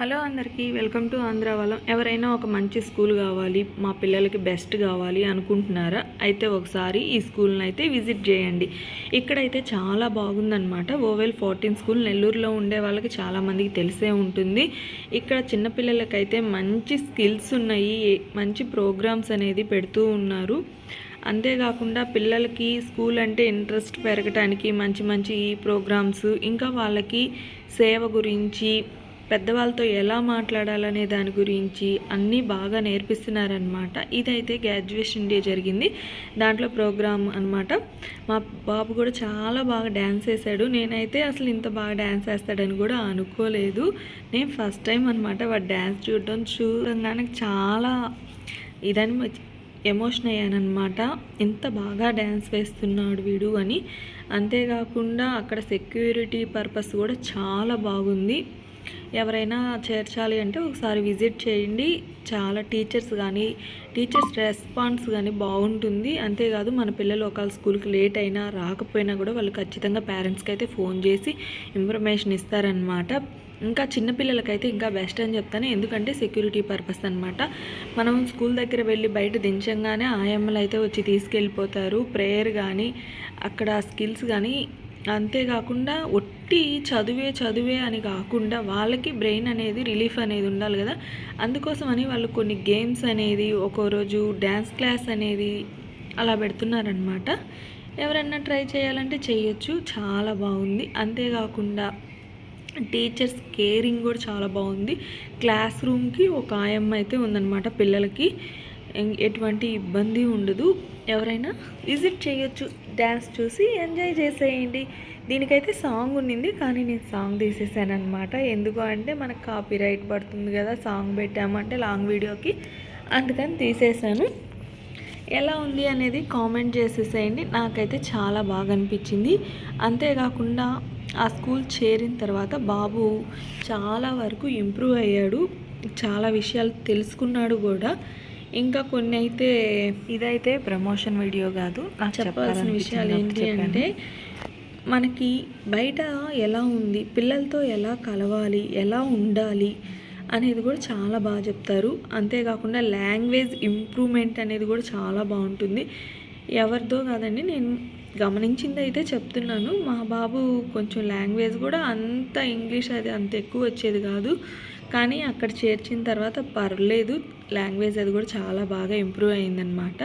Hello అందరికీ welcome to Andhra వాళ్ళం ఎవరైనా ఒక మంచి స్కూల్ కావాలి మా పిల్లలకి బెస్ట్ కావాలి అనుకుంటున్నారా అయితే ఒకసారి ఈ స్కూల్ని అయితే విజిట్ చేయండి. ఇక్కడైతే చాలా బాగుందనమాట ఓవెల్ ఫోర్టీన్ స్కూల్ నెల్లూరులో ఉండే వాళ్ళకి చాలామందికి తెలిసే ఉంటుంది. ఇక్కడ చిన్నపిల్లలకైతే మంచి స్కిల్స్ ఉన్నాయి మంచి ప్రోగ్రామ్స్ అనేది పెడుతూ ఉన్నారు. అంతేకాకుండా పిల్లలకి స్కూల్ అంటే ఇంట్రెస్ట్ పెరగటానికి మంచి మంచి ప్రోగ్రామ్స్ ఇంకా వాళ్ళకి సేవ గురించి పెద్దవాళ్ళతో ఎలా మాట్లాడాలనే దాని గురించి అన్నీ బాగా నేర్పిస్తున్నారనమాట ఇదైతే గ్రాడ్యుయేషన్ డే జరిగింది. దాంట్లో ప్రోగ్రామ్ అనమాట మా బాబు కూడా చాలా బాగా డ్యాన్స్ వేశాడు. నేనైతే అసలు ఇంత బాగా డ్యాన్స్ వేస్తాడని కూడా అనుకోలేదు. నేను ఫస్ట్ టైం అనమాట వాడు డ్యాన్స్ చూడడం. చూడంగానే చాలా ఇదని ఎమోషన్ అయ్యానమాట ఎంత బాగా డ్యాన్స్ వేస్తున్నాడు వీడు అని. అంతేకాకుండా అక్కడ సెక్యూరిటీ పర్పస్ కూడా చాలా బాగుంది. ఎవరైనా చేర్చాలి అంటే ఒకసారి విజిట్ చేయండి. చాలా టీచర్స్ కానీ టీచర్స్ రెస్పాన్స్ కానీ బాగుంటుంది. అంతేకాదు మన పిల్లలు ఒకవేళ స్కూల్కి లేట్ అయినా రాకపోయినా కూడా వాళ్ళు ఖచ్చితంగా పేరెంట్స్కి అయితే ఫోన్ చేసి ఇన్ఫర్మేషన్ ఇస్తారనమాట ఇంకా చిన్నపిల్లలకైతే ఇంకా బెస్ట్ అని చెప్తాను. ఎందుకంటే సెక్యూరిటీ పర్పస్ అనమాట మనం స్కూల్ దగ్గర వెళ్ళి బయట దించంగానే ఆయమ్మలు అయితే వచ్చి తీసుకెళ్ళిపోతారు. ప్రేయర్ కానీ అక్కడ స్కిల్స్ కానీ అంతేకాకుండా ఒట్టి చదువే చదువే అని కాకుండా వాళ్ళకి బ్రెయిన్ అనేది రిలీఫ్ అనేది ఉండాలి కదా. అందుకోసం అని వాళ్ళు కొన్ని గేమ్స్ అనేది ఒక్కో రోజు డ్యాన్స్ క్లాస్ అనేది అలా పెడుతున్నారనమాట ఎవరన్నా ట్రై చేయాలంటే చేయొచ్చు చాలా బాగుంది. అంతేకాకుండా టీచర్స్ కేరింగ్ కూడా చాలా బాగుంది. క్లాస్ రూమ్కి ఒక ఆయమ్మ అయితే ఉందన్నమాట పిల్లలకి. ఎటువంటి ఇబ్బంది ఉండదు. ఎవరైనా విజిట్ చేయొచ్చు. డ్యాన్స్ చూసి ఎంజాయ్ చేసేయండి. దీనికైతే సాంగ్ ఉండింది కానీ నేను సాంగ్ తీసేసాను అనమాట ఎందుకు అంటే మనకు కాపీ రైట్ పడుతుంది కదా సాంగ్ పెట్టామంటే లాంగ్ వీడియోకి. అందుకని తీసేసాను. ఎలా ఉంది అనేది కామెంట్ చేసేసేయండి. నాకైతే చాలా బాగా అనిపించింది. అంతేకాకుండా ఆ స్కూల్ చేరిన తర్వాత బాబు చాలా వరకు ఇంప్రూవ్ అయ్యాడు. చాలా విషయాలు తెలుసుకున్నాడు కూడా. ఇంకా కొన్ని అయితే ఇదైతే ప్రమోషన్ వీడియో కాదు. నాకు చెప్పాల్సిన విషయాలు ఏంటి అంటే మనకి బయట ఎలా ఉంది పిల్లలతో ఎలా కలవాలి ఎలా ఉండాలి అనేది కూడా చాలా బాగా చెప్తారు. అంతేకాకుండా లాంగ్వేజ్ ఇంప్రూవ్మెంట్ అనేది కూడా చాలా బాగుంటుంది. ఎవరిదో కాదండి నేను గమనించింది అయితే చెప్తున్నాను. మా బాబు కొంచెం లాంగ్వేజ్ కూడా అంత ఇంగ్లీష్ అది అంత ఎక్కువ వచ్చేది కాదు. కానీ అక్కడ చేర్చిన తర్వాత పర్లేదు లాంగ్వేజ్ అది కూడా చాలా బాగా ఇంప్రూవ్ అయిందనమాట